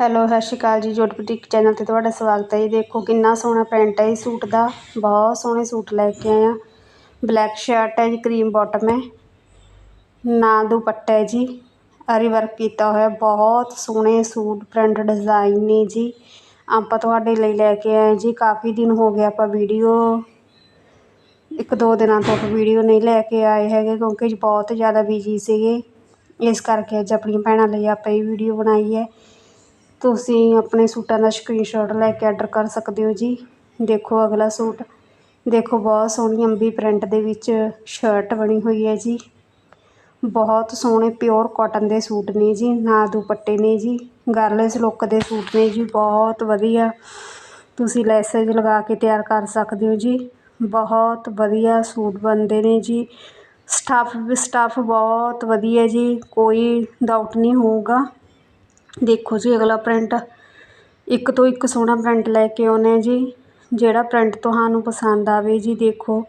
Hello, ਸਤਿ ਸ਼੍ਰੀ ਅਕਾਲ ਜੀ। ਜੋਟ boutique channel ਤੇ ਤੁਹਾਡਾ ਸਵਾਗਤ ਹੈ। ਜੀ ਦੇਖੋ ਕਿੰਨਾ ਸੋਹਣਾ ਪ੍ਰਿੰਟ ਹੈ। ਇਸ ਸੂਟ ਦਾ ਬਹੁਤ ਸੋਹਣੇ ਸੂਟ ਲੈ ਕੇ ਆਏ ਆ ਬਲੈਕ ਸ਼ਰਟ ਹੈ ਜੀ ਕਰੀਮ ਬਾਟਮ ਹੈ। ਨਾ ਦੁਪੱਟਾ ਹੈ ਜੀ। ਆਰੀ ਵਰਕ ਕੀਤਾ ਹੋਇਆ। ਬਹੁਤ ਸੋਹਣੇ ਸੂਟ ਪ੍ਰਿੰਟ ਡਿਜ਼ਾਈਨ ਨੇ ਜੀ। ਆਪਾਂ ਤੁਹਾਡੇ ਲਈ ਲੈ ਕੇ ਆਏ ਜੀ। ਕਾਫੀ ਦਿਨ ਹੋ ਗਏ ਆਪਾਂ ਵੀਡੀਓ ਇੱਕ ਦੋ ਦਿਨਾਂ ਤੋਂ ਵੀਡੀਓ ਨਹੀਂ ਲੈ ਕੇ ਆਏ ਹੈਗੇ ਕਿਉਂਕਿ ਬਹੁਤ ਜ਼ਿਆਦਾ ਬਿਜ਼ੀ ਸੀਗੇ। ਇਸ ਕਰਕੇ ਅੱਜ ਆਪਣੀਆਂ ਭੈਣਾਂ ਲਈ ਆਪਾਂ ਇਹ ਵੀਡੀਓ ਬਣਾਈ ਹੈ। ਤੁਸੀਂ ਆਪਣੇ ਸੂਟਾਂ ਦਾ ਸਕਰੀਨਸ਼ਾਟ ਲੈ ਕੇ ਆਰਡਰ ਕਰ ਸਕਦੇ ਹੋ ਜੀ। ਦੇਖੋ ਅਗਲਾ ਸੂਟ। ਦੇਖੋ ਬਹੁਤ ਸੋਹਣੀ ਅੰਬੀ ਪ੍ਰਿੰਟ ਦੇ ਵਿੱਚ ਸ਼ਰਟ ਬਣੀ ਹੋਈ ਹੈ ਜੀ। ਬਹੁਤ ਸੋਹਣੇ ਪਿਓਰ ਕਾਟਨ ਦੇ ਸੂਟ ਨੇ ਜੀ, ਨਾ ਦੁਪੱਟੇ ਨੇ ਜੀ। ਗਰਲਸ ਲੁੱਕ ਦੇ ਸੂਟ ਨੇ ਜੀ, ਬਹੁਤ ਵਧੀਆ। ਤੁਸੀਂ ਲੈਸੇਜ ਲਗਾ ਕੇ ਤਿਆਰ ਕਰ ਸਕਦੇ ਹੋ ਜੀ। ਬਹੁਤ ਵਧੀਆ ਸੂਟ ਬਣਦੇ ਨੇ ਜੀ। ਸਟਾਫ ਵੀ ਸਟਾਫ ਬਹੁਤ ਵਧੀਆ ਜੀ, ਕੋਈ ਡਾਊਟ ਨਹੀਂ ਹੋਊਗਾ। ਦੇਖੋ ਜੀ ਅਗਲਾ ਪ੍ਰਿੰਟ ਇੱਕ ਤੋਂ ਇੱਕ ਸੋਹਣਾ ਪ੍ਰਿੰਟ ਲੈ ਕੇ ਆਉਂਦੇ ਜੀ। ਜਿਹੜਾ ਪ੍ਰਿੰਟ ਤੁਹਾਨੂੰ ਪਸੰਦ ਆਵੇ ਜੀ, ਦੇਖੋ।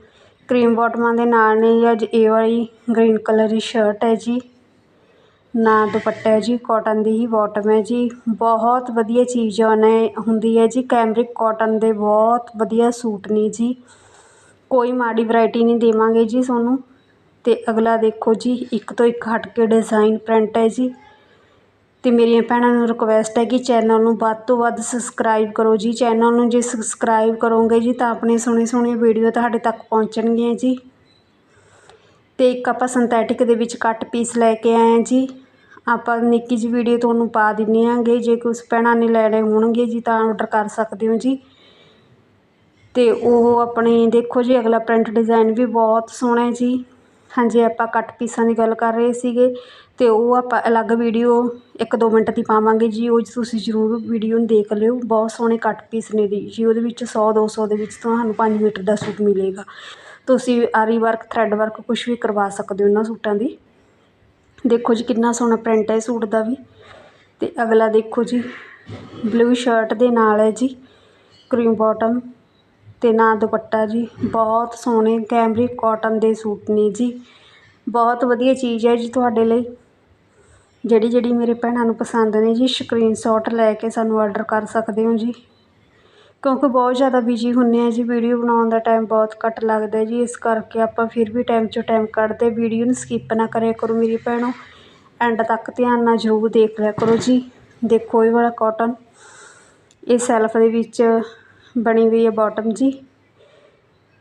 ਕਰੀਮ ਬਾਟਮਾਂ ਦੇ ਨਾਲ ਨੇ ਜੀ, ਅੱਜ ਇਹ ਵਾਲੀ ਗ੍ਰੀਨ ਕਲਰ ਦੀ ਸ਼ਰਟ ਹੈ ਜੀ। ਨਾ ਦੁਪੱਟਾ ਹੈ ਜੀ ਕਾਟਨ ਦੀ ਹੀ ਬਾਟਮ ਹੈ ਜੀ। ਬਹੁਤ ਵਧੀਆ ਚੀਜ਼ ਉਹਨੇ, ਹੁੰਦੀ ਹੈ ਜੀ। ਕੈਮਰਿਕ ਕਾਟਨ ਦੇ ਬਹੁਤ ਵਧੀਆ ਸੂਟ ਨੇ ਜੀ। ਕੋਈ ਮਾੜੀ ਵੈਰਾਈਟੀ ਨਹੀਂ ਦੇਵਾਂਗੇ ਜੀ ਤੁਹਾਨੂੰ। ਤੇ ਅਗਲਾ ਦੇਖੋ ਜੀ, ਇੱਕ ਤੋਂ ਇੱਕ ਹਟ ਕੇ ਡਿਜ਼ਾਈਨ ਪ੍ਰਿੰਟ ਹੈ ਜੀ। ਅਤੇ ਮੇਰੀਆਂ ਭੈਣਾਂ ਨੂੰ ਰਿਕੁਐਸਟ ਹੈ ਕਿ ਚੈਨਲ ਨੂੰ ਵੱਧ ਤੋਂ ਵੱਧ ਸਬਸਕ੍ਰਾਈਬ ਕਰੋ ਜੀ। ਚੈਨਲ ਨੂੰ ਜੇ ਸਬਸਕ੍ਰਾਈਬ ਕਰੋਗੇ ਜੀ ਤਾਂ ਆਪਣੇ ਸੋਹਣੀ ਸੋਹਣੀ ਵੀਡੀਓ ਤੁਹਾਡੇ ਤੱਕ ਪਹੁੰਚਣਗੀਆਂ ਜੀ। ਅਤੇ ਇੱਕ ਆਪਾਂ ਸਿੰਥੈਟਿਕ ਦੇ ਵਿੱਚ ਕੱਟ ਪੀਸ ਲੈ ਕੇ ਆਏ ਹਾਂ ਜੀ। ਆਪਾਂ ਨਿੱਕੀ ਜਿਹੀ ਵੀਡੀਓ ਤੁਹਾਨੂੰ ਪਾ ਦਿੰਨੇ ਆਂਗੇ ਜੇ ਕੁਝ ਭੈਣਾਂ ਨੇ ਲੈਣੇ ਹੋਣਗੇ ਜੀ ਤਾਂ ਆਰਡਰ ਕਰ ਸਕਦੇ ਹੋ ਜੀ। ਤੇ ਉਹ ਆਪਣੇ ਦੇਖੋ ਜੀ, ਅਗਲਾ ਪ੍ਰਿੰਟ ਡਿਜ਼ਾਈਨ ਵੀ ਬਹੁਤ ਸੋਹਣਾ ਹੈ ਜੀ। ਹਾਂਜੀ, ਆਪਾਂ ਕੱਟ ਪੀਸਾਂ ਦੀ ਗੱਲ ਕਰ ਰਹੇ ਸੀਗੇ ਅਤੇ ਉਹ ਆਪਾਂ ਅਲੱਗ ਵੀਡੀਓ ਇੱਕ ਦੋ ਮਿੰਟ ਦੀ ਪਾਵਾਂਗੇ ਜੀ, ਉਹ ਤੁਸੀਂ ਜ਼ਰੂਰ ਵੀਡੀਓ ਨੂੰ ਦੇਖ ਲਿਓ। ਬਹੁਤ ਸੋਹਣੇ ਕੱਟ ਪੀਸ ਨੇ ਜੀ ਉਹਦੇ ਵਿੱਚ ਸੌ, ਦੋ ਸੌ ਦੇ ਵਿੱਚ ਤੁਹਾਨੂੰ ਪੰਜ ਮੀਟਰ ਦਾ ਸੂਟ ਮਿਲੇਗਾ। ਤੁਸੀਂ ਆਰੀ ਵਰਕ, ਥਰੈਡ ਵਰਕ ਕੁਛ ਵੀ ਕਰਵਾ ਸਕਦੇ ਹੋ ਉਹਨਾਂ ਸੂਟਾਂ ਦੀ। ਦੇਖੋ ਜੀ, ਕਿੰਨਾ ਸੋਹਣਾ ਪ੍ਰਿੰਟ ਹੈ ਸੂਟ ਦਾ ਵੀ। ਅਤੇ ਅਗਲਾ ਦੇਖੋ ਜੀ, ਬਲੂ ਸ਼ਰਟ ਦੇ ਨਾਲ ਹੈ ਜੀ, ਕਰੀਮ ਬਾਟਮ। ਅਤੇ ਨਾ ਦੁਪੱਟਾ ਜੀ। ਬਹੁਤ ਸੋਹਣੇ ਕੈਮਰਿਕ ਕੋਟਨ ਦੇ ਸੂਟ ਨੇ ਜੀ। ਬਹੁਤ ਵਧੀਆ ਚੀਜ਼ ਹੈ ਜੀ ਤੁਹਾਡੇ ਲਈ। ਜਿਹੜੀ ਜਿਹੜੀ ਮੇਰੇ ਭੈਣਾਂ ਨੂੰ ਪਸੰਦ ਨੇ ਜੀ ਸਕਰੀਨਸ਼ੋਟ ਲੈ ਕੇ ਸਾਨੂੰ ਆਰਡਰ ਕਰ ਸਕਦੇ ਹੋ ਜੀ। ਕਿਉਂਕਿ ਬਹੁਤ ਜ਼ਿਆਦਾ ਬਿਜ਼ੀ ਹੁੰਦੇ ਹਾਂ ਜੀ ਵੀਡੀਓ ਬਣਾਉਣ ਦਾ ਟਾਈਮ ਬਹੁਤ ਘੱਟ ਲੱਗਦਾ ਜੀ। ਇਸ ਕਰਕੇ ਆਪਾਂ ਫਿਰ ਵੀ ਟਾਈਮ 'ਚੋਂ ਟਾਈਮ ਕੱਢਦੇ ਵੀਡੀਓ ਨੂੰ ਸਕਿੱਪ ਨਾ ਕਰਿਆ ਕਰੋ ਮੇਰੀ ਭੈਣੋ। ਐਂਡ ਤੱਕ ਧਿਆਨ ਨਾਲ ਜ਼ਰੂਰ ਦੇਖ ਲਿਆ ਕਰੋ ਜੀ। ਦੇਖੋ ਇਹ ਵਾਲਾ ਕਾਟਨ ਇਹ ਸੈਲਫ ਦੇ ਵਿੱਚ ਬਣੀ ਹੋਈ ਹੈ ਬਾਟਮ ਜੀ।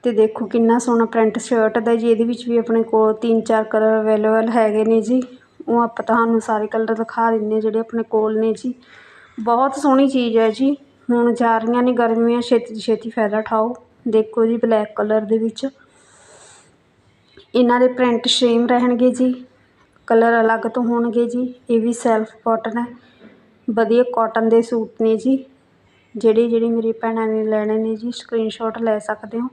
ਤੇ ਦੇਖੋ ਕਿੰਨਾ ਸੋਹਣਾ ਪ੍ਰਿੰਟ ਸ਼ਰਟ ਦਾ ਜੀ, ਇਹਦੇ ਵਿੱਚ ਵੀ ਆਪਣੇ ਕੋਲ ਤਿੰਨ ਚਾਰ ਕਲਰ ਅਵੇਲੇਬਲ ਹੈਗੇ ਨੇ ਜੀ। ਉਹ ਆਪਾਂ ਤੁਹਾਨੂੰ ਸਾਰੇ ਕਲਰ ਦਿਖਾ ਦਿੰਨੇ ਜਿਹੜੇ ਆਪਣੇ ਕੋਲ ਨੇ ਜੀ। ਬਹੁਤ ਸੋਹਣੀ ਚੀਜ਼ ਹੈ ਜੀ। ਹੁਣ ਜਾ ਰਹੀਆਂ ਨੇ ਗਰਮੀਆਂ, ਛੇਤੀ ਛੇਤੀ ਫਾਇਦਾ ਉਠਾਓ। ਦੇਖੋ ਜੀ ਬਲੈਕ ਕਲਰ ਦੇ ਵਿੱਚ। ਇਹਨਾਂ ਦੇ ਪ੍ਰਿੰਟ ਸੇਮ ਰਹਿਣਗੇ ਜੀ। ਕਲਰ ਅਲੱਗ ਤੋਂ ਹੋਣਗੇ ਜੀ। ਇਹ ਵੀ ਸੈਲਫ ਕਾਟਨ ਹੈ। ਵਧੀਆ ਕਾਟਨ ਦੇ ਸੂਟ ਨੇ ਜੀ। ਜਿਹੜੀ ਜਿਹੜੀ ਮੇਰੀ ਭੈਣਾਂ ਨੇ ਲੈਣੇ ਨੇ ਜੀ ਸਕਰੀਨਸ਼ੋਟ ਲੈ ਸਕਦੇ ਹੋ।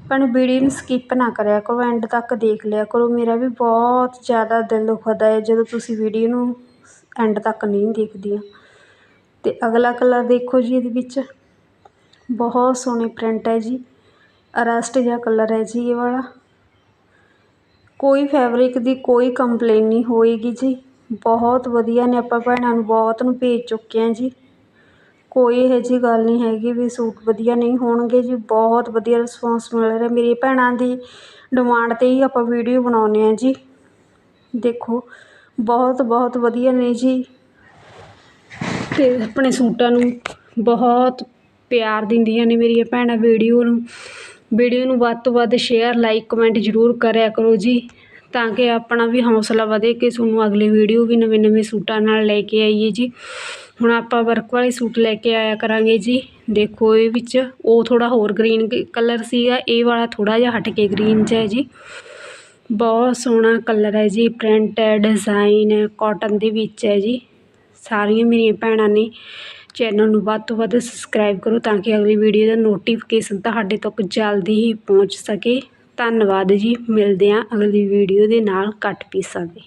ਪਰ ਵੀਡੀਓ ਨੂੰ ਸਕਿੱਪ ਨਾ ਕਰਿਆ ਕਰੋ ਐਂਡ ਤੱਕ ਦੇਖ ਲਿਆ ਕਰੋ। ਮੇਰਾ ਵੀ ਬਹੁਤ ਜ਼ਿਆਦਾ ਦਿਲ ਦੁਖਦਾ ਹੈ ਜਦੋਂ ਤੁਸੀਂ ਵੀਡੀਓ ਨੂੰ ਐਂਡ ਤੱਕ ਨਹੀਂ ਦੇਖਦੀਆਂ। ਤੇ ਅਗਲਾ ਕਲਰ ਦੇਖੋ ਜੀ ਇਹਦੇ ਵਿੱਚ। ਬਹੁਤ ਸੋਹਣੇ ਪ੍ਰਿੰਟ ਹੈ ਜੀ। ਅਰਸਟ ਜਿਹਾ ਕਲਰ ਹੈ ਜੀ ਇਹ ਵਾਲਾ। ਕੋਈ ਫੈਬਰਿਕ ਦੀ ਕੋਈ ਕੰਪਲੇਨ ਨਹੀਂ ਹੋਏਗੀ ਜੀ। ਬਹੁਤ ਵਧੀਆ ਨੇ ਆਪਾਂ ਭੈਣਾਂ ਨੂੰ, ਬਹੁਤ ਨੂੰ ਭੇਜ ਚੁੱਕੇ ਹਾਂ ਜੀ। ਕੋਈ ਇਹੋ ਜਿਹੀ ਗੱਲ ਨਹੀਂ ਹੈਗੀ ਵੀ ਸੂਟ ਵਧੀਆ ਨਹੀਂ ਹੋਣਗੇ ਜੀ, ਬਹੁਤ ਵਧੀਆ ਰਿਸਪੋਂਸ ਮਿਲ ਰਿਹਾ। ਮੇਰੀ ਭੈਣਾਂ ਦੀ ਡਿਮਾਂਡ 'ਤੇ ਹੀ ਆਪਾਂ ਵੀਡੀਓ ਬਣਾਉਂਦੇ ਹਾਂ ਜੀ। ਦੇਖੋ, ਬਹੁਤ ਬਹੁਤ ਵਧੀਆ ਨੇ ਜੀ। ਅਤੇ ਆਪਣੇ ਸੂਟਾਂ ਨੂੰ ਬਹੁਤ ਪਿਆਰ ਦਿੰਦੀਆਂ ਨੇ ਮੇਰੀਆਂ ਭੈਣਾਂ ਵੀਡੀਓ ਨੂੰ। ਵੀਡੀਓ ਨੂੰ ਵੱਧ ਤੋਂ ਵੱਧ ਸ਼ੇਅਰ ਲਾਈਕ ਕਮੈਂਟ ਜ਼ਰੂਰ ਕਰਿਆ ਕਰੋ ਜੀ, ਤਾਂ ਕਿ ਆਪਣਾ ਵੀ ਹੌਸਲਾ ਵਧੇ ਕਿ ਤੁਹਾਨੂੰ ਅਗਲੀ ਵੀਡੀਓ ਵੀ ਨਵੇਂ ਨਵੇਂ ਸੂਟਾਂ ਨਾਲ ਲੈ ਕੇ ਆਈਏ ਜੀ। ਹੁਣ ਆਪਾਂ ਵਰਕ ਵਾਲੇ ਸੂਟ ਲੈ ਕੇ ਆਇਆ ਕਰਾਂਗੇ ਜੀ। ਦੇਖੋ ਇਹ ਵਿੱਚ ਉਹ ਥੋੜਾ ਹੋਰ ਗ੍ਰੀਨ ਕਲਰ ਸੀਗਾ, ਇਹ ਵਾਲਾ ਥੋੜਾ ਜਿਹਾ ਹਟ ਕੇ ਗ੍ਰੀਨ 'ਚ ਹੈ ਜੀ। ਬਹੁਤ ਸੋਹਣਾ ਕਲਰ ਹੈ ਜੀ ਪ੍ਰਿੰਟ ਹੈ ਡਿਜ਼ਾਈਨ ਹੈ ਕਾਟਨ ਦੇ ਵਿੱਚ ਹੈ ਜੀ। ਸਾਰੀਆਂ ਮੇਰੀਆਂ ਭੈਣਾਂ ਨੇ ਚੈਨਲ ਨੂੰ ਵੱਧ ਤੋਂ ਵੱਧ ਸਬਸਕ੍ਰਾਈਬ ਕਰੋ ਤਾਂ ਕਿ ਅਗਲੀ ਵੀਡੀਓ ਦਾ ਨੋਟੀਫਿਕੇਸ਼ਨ ਤੁਹਾਡੇ ਤੱਕ ਜਲਦੀ ਹੀ ਪਹੁੰਚ ਸਕੇ। ਧੰਨਵਾਦ ਜੀ, ਮਿਲਦੇ ਹਾਂ ਅਗਲੀ ਵੀਡੀਓ ਦੇ ਨਾਲ ਕੱਟ ਪੀਸਾਂ ਦੇ